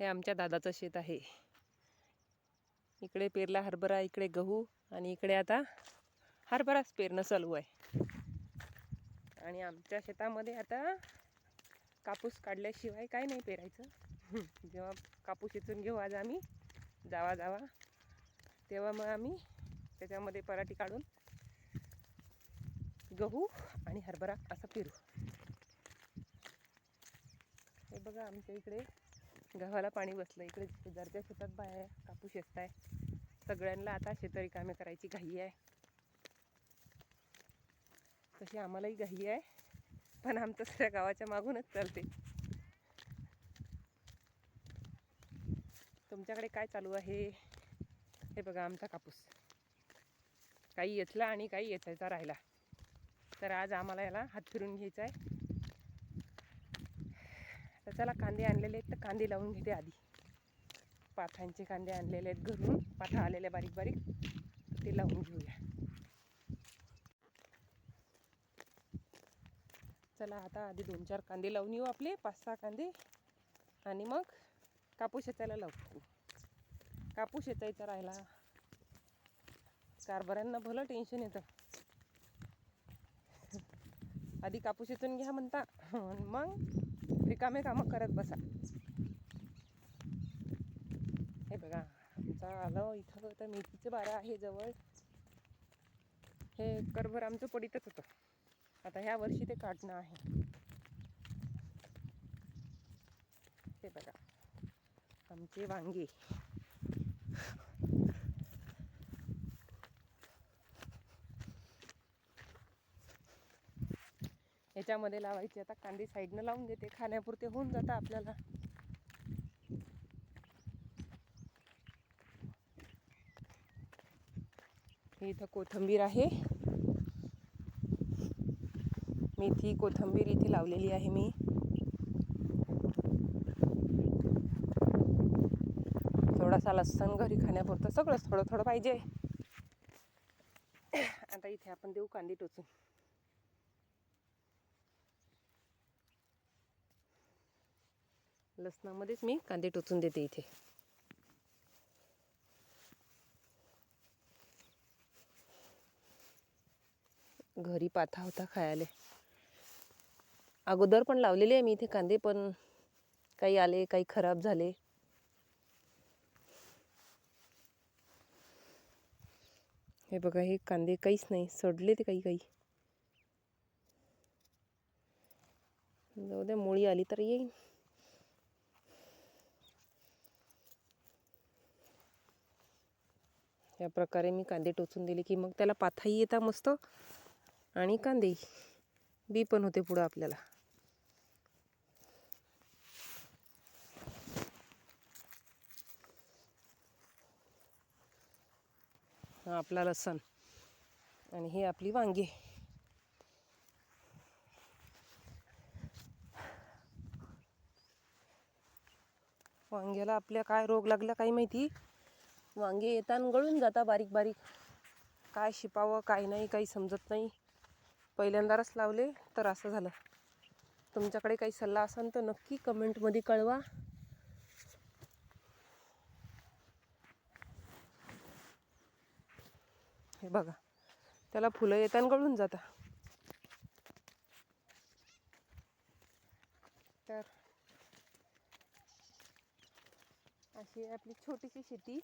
हे आमच्या दादाचं शेत आहे. इकडे पेरला हरभरा इकडे गहू आणि इकडे आता हरभराच पेरणं चालू आहे. आणि आमच्या शेतामध्ये आता कापूस काढल्याशिवाय काय नाही पेरायचं. जेव्हा कापूस इथून घेऊ आज आम्ही जावा जावा तेव्हा मग आम्ही त्याच्यामध्ये पराठी काढून गहू आणि हरभरा असं पेरू. हे बघा आमच्या इकडे गव्हाला पाणी बसलं. इकडे शेजारच्या शेतात बाया कापूस शेत आहे सगळ्यांना आता शेतरी कामे करायची घाई आहे. तशी आम्हालाही घाई आहे पण आमचं सगळ्या गावाच्या मागूनच चालते. तुमच्याकडे काय चालू आहे? हे बघा आमचा कापूस. काही येचला आणि काही येचायचा राहिला. तर आज आम्हाला याला हात फिरून घ्यायचा आहे. तर चला कांदे आणलेले आहेत. तर कांदे लावून घेते आधी. पाठांचे कांदे आणलेले आहेत घरून. पाठा आलेले बारीक बारीक. तर ते लावून घेऊया. चला आता आधी दोन चार कांदे लावून येऊ आपले. पाच सहा कांदे. आणि मग कापूस येचायला लावू. कापूस येचायचा राहिला. कारभाऱ्यांना भलं टेन्शन येतं. आधी कापूस येचून घ्या म्हणता. मग रिकामे कामं करत बसा. हे बघा आमचं आलं इथं तर मेथीचं बारा आहे जवळ. हे करभर आमचं पडीतच होतं. आता ह्या वर्षी ते काढणं आहे. हे बघा आमचे वांगे. ह्याच्यामध्ये लावायची. आता कांदे साईडनं लावून देते खाण्यापुरते होऊन जातं आपल्याला. हे इथं कोथंबीर आहे. मेथी कोथंबीर इथे लावलेली आहे मी. थोडासा लसण घरी खाण्यापुरतं सगळंच थोडं थोडं पाहिजे. आता इथे आपण देऊ कांदे टोचून. लसणामध्येच मी कांदे टोचून देते इथे. घरी पाथा होता खायला. अगोदर पण लावलेले आहे मी इथे कांदे पण काही आले काही खराब झाले. हे बघा हे कांदे काहीच नाही सडले ते काही काही. जाऊ द्या मुळी आली तर येईल या प्रकारे मी कांदे टोचून दिले की मग त्याला पाथाही येता मस्त. आणि कांदे बी पण होते पुढं आपल्याला. हा आपला लसण. आणि हे आपली वांगे. वांग्याला आपल्या काय रोग लागला काही माहिती? वांगे येताना गळून जाता बारीक बारीक. काय शिपावं काय नाही काही समजत नाही. पहिल्यांदाच लावले तर असं झालं. तुमच्याकडे काही सल्ला असेल तर नक्की कमेंटमध्ये कळवा. हे बघा त्याला फुलं येताना गळून जाता तर अशी आपली छोटीशी शेती.